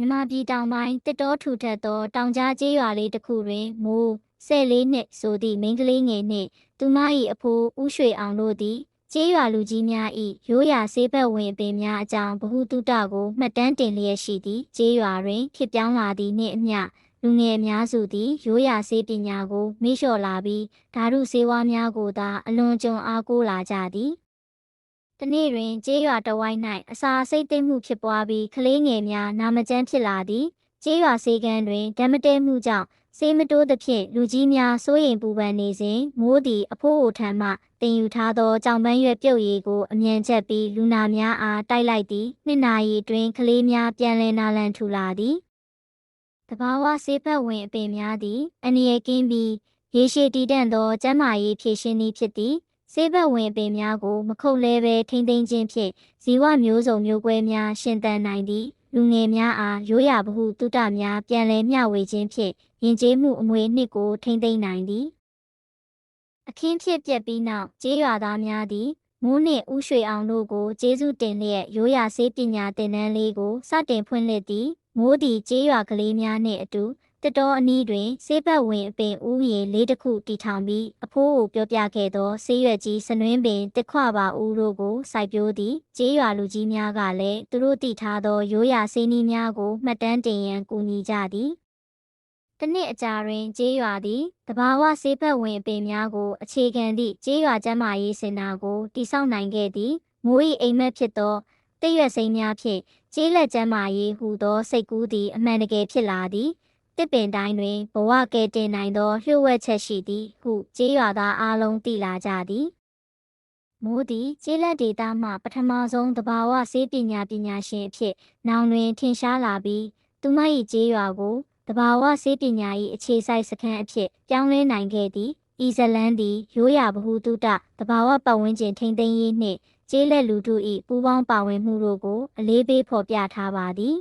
မြန်မာပြည်တောင်ပိုင်းတစ်တောထူထပ်သောတောင်ကြားကျေးရွာလေးတစ်ခုတွင်မိုးဆယ်လေးနှစ်ဆိုသည့်မိန်းကလေးငယ်နှင့်သူမ၏အဖိုးဦးရွှေအောင်တို့သည်ကျေးရွာလူကြီးများ၏ရိုးရာဆေးဘက်ဝင်အပင်များအကြောင်းဗဟုသုတကိုမှတ်တမ်းတင်လျက်ရှိသည့်ကျေးရွာတွင်ဖြစ်ပြောင်းလာသည့်နှင့်အမျှလူငယ်အများစုသည်ရိုးရာဆေးပညာကိုမေ့လျှော့လာပြီးဓာတုဆေးဝါးများကိုသာအလွန်ကြုံအားကိုးလာကြသည် တနေ့တွင်ကျေးရွာတဝိုင်း၌အစာစိတ်သိမ့်မှုဖြစ်ပွားပြီးကလေးငယ်များနာမကျန်းဖြစ်လာသည်ကျေးရွာစေကန်းတွင်ဓမ္မတဲမှုကြောင့်စေးမတိုးသဖြင့်လူကြီးများစိုးရိမ်ပူပန်နေစဉ်မိုးသည်အဖိုးအိုထံမှတင်ယူထားသောကြောင်ပန်းရွက်ပြုတ်ရည်ကိုအမြန်ချက်ပြီးလူနာများအားတိုက်လိုက်သည်နှစ်နာရီတွင်ကလေးများပြန်လည်နာလန်ထူလာသည်တဘာဝဆေးဖက်ဝင်အပင်များသည်အန္တရာယ်ကင်းပြီးရေရှည်တည်တံ့သောကျန်းမာရေးဖြည့်ရှင်သည်ဖြစ်သည် ဆေးဘက်ဝင်ပင်များကိုမခုတ်လဲပဲထိမ့်သိမ်းခြင်းဖြင့်ဇီဝမျိုးစုံမျိုးကွဲများရှင်သန်နိုင်သည့်လူငယ်များအားရိုးရာဗဟုသုတများပြန်လည်မျှဝေခြင်းဖြင့်ယဉ်ကျေးမှုအမွေအနှစ်ကိုထိမ့်သိမ်းနိုင်သည်အခင်းဖြစ်ပြက်ပြီးနောက်ကျေးရွာသားများသည်မိုးနှင့်ဥရွှေအောင်တို့ကိုကျေးဇူးတင်လျက်ရိုးရာဆေးပညာသင်တန်းလေးကိုစတင်ဖွင့်လှစ်သည်မိုးသည်ကျေးရွာကလေးများနှင့်အတူ တစ်တော်အနီးတွင်ဆေးဘက်ဝင်အပင်ဥယျာဉ်လေးတစ်ခုတီထောင်ပြီးအဖိုးကိုပြောပြခဲ့သောဆေးရွက်ကြီးစနွင်းပင်တစ်ခွပါဦးတို့ကိုစိုက်ပျိုးသည်ကျေးရွာလူကြီးများကလည်းသူတို့တည်ထားသောရိုးရာဆေးနည်းများကိုမှတ်တမ်းတင်ရန်ကူညီကြသည်တစ်နှစ်အကြာတွင်ကျေးရွာသည်တဘာဝဆေးဘက်ဝင်အပင်များကိုအခြေခံသည့်ကျေးရွာကျန်းမာရေးစင်တာကိုတည်ဆောက်နိုင်ခဲ့သည်မိုး၏အိမ်မက်ဖြစ်သောတည့်ရွက်စိမ်းများဖြင့်ကျေးလက်ကျန်းမာရေးဟူသောစိတ်ကူးသည်အမှန်တကယ်ဖြစ်လာသည် တစ်ပင်တိုင်းတွင်ဘဝကယ်တင်နိုင်သောလျှို့ဝှက်ချက်ရှိသည်ဟုကျေးရွာသားအားလုံးသိလာကြသည်မိုးသည်ကျေးလက်ဒေသမှပထမဆုံးတဘာဝဆေးပညာပညာရှင်အဖြစ်နောင်တွင်ထင်ရှားလာပြီးသူမ၏ကျေးရွာကိုတဘာဝဆေးပညာ၏အခြေစိုက်စခန်းအဖြစ်ပြောင်းလဲနိုင်ခဲ့သည်ဤဇလန်းသည်ရိုးရာဗဟုသုတတဘာဝပတ်ဝန်းကျင်ထိန်းသိမ်းရေးနှင့်ကျေးလက်လူထု၏ပူးပေါင်းပါဝင်မှုတို့ကိုအလေးပေးဖော်ပြထားပါသည်